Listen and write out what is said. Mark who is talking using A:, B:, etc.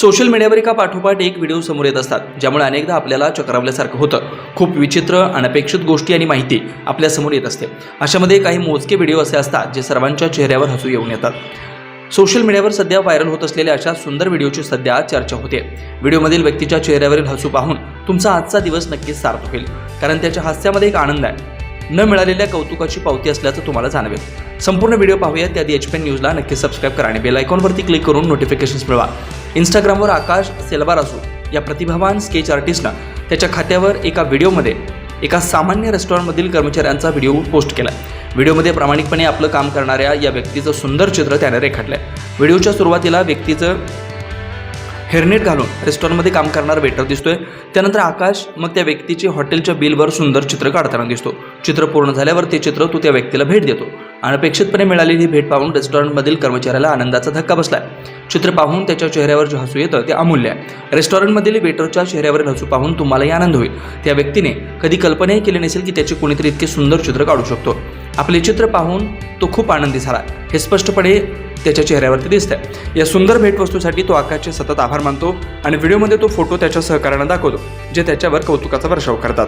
A: Social मीडियावर एका पाठोपाठ एक व्हिडिओ समोर येत असतात ज्यामुळे अनेकदा आपल्याला चक्रावल्यासारखं होतं. खूप विचित्र अनपेक्षित गोष्टी आणि माहिती आपल्यासमोर येत असते. अशामध्ये काही मोजके व्हिडिओ असे असतात जे सर्वांच्या चेहऱ्यावर हसू येऊन येतात. सोशल मीडियावर सध्या व्हायरल होत असलेल्या अशा सुंदर व्हिडिओची सध्या चर्चा होते. व्हिडिओमधील व्यक्तीच्या चेहऱ्यावरील हसू पाहून तुमचा आजचा दिवस नक्कीच सार्थ होईल कारण त्याच्या हास्यामध्ये एक आनंद आहे. न मिळालेल्या कौतुकाची पावती असल्याचं तुम्हाला जाणवेल. संपूर्ण व्हिडिओ पाहूया त्याआधी एच पी न्यूजला नक्की सबस्क्राईब करा आणि बेल आयकॉनवरती क्लिक करून नोटिफिकेशन्स मिळवा. इंस्टाग्रामवर आकाश सेलबार असो या प्रतिभावान स्केच आर्टिस्टनं त्याच्या खात्यावर एका व्हिडिओमध्ये एका सामान्य रेस्टॉरंटमधील कर्मचाऱ्यांचा व्हिडिओ पोस्ट केला व्हिडिओमध्ये प्रामाणिकपणे आपलं काम करणाऱ्या या व्यक्तीचं सुंदर चित्र त्याने रेखाटलं आहे व्हिडिओच्या सुरुवातीला व्यक्तीचं हेरनेट घालून रेस्टॉरंटमध्ये काम करणारा वेटर दिसतोय. त्यानंतर आकाश मग त्या व्यक्तीचे हॉटेलच्या बिलवर सुंदर चित्र काढताना दिसतो. चित्र पूर्ण झाल्यावर ते चित्र तो त्या व्यक्तीला भेट देतो. अनपेक्षितपणे मिळालेली भेट पाहून रेस्टॉरंटमधील कर्मचाऱ्याला आनंदाचा धक्का बसलाय. चित्र पाहून त्याच्या चेहऱ्यावर जे हसू येतं ते अमूल्य आहे. रेस्टॉरंटमधील वेटरच्या चेहऱ्यावरील हसू पाहून तुम्हालाही आनंद होईल. त्या व्यक्तीने कधी कल्पनाही केली नसेल की त्याचे कोणीतरी इतके सुंदर चित्र काढू शकतो. आपले चित्र पाहून तो खूप आनंदी झाला. हे स्पष्टपणे त्याच्या चेहऱ्यावरती दिसतंय. या सुंदर भेटवस्तूसाठी तो आकाशचे सतत आभार मानतो आणि व्हिडिओमध्ये तो फोटो त्याच्या सहकार्यांना दाखवतो जे त्याच्यावर कौतुकाचा वर्षाव करतात.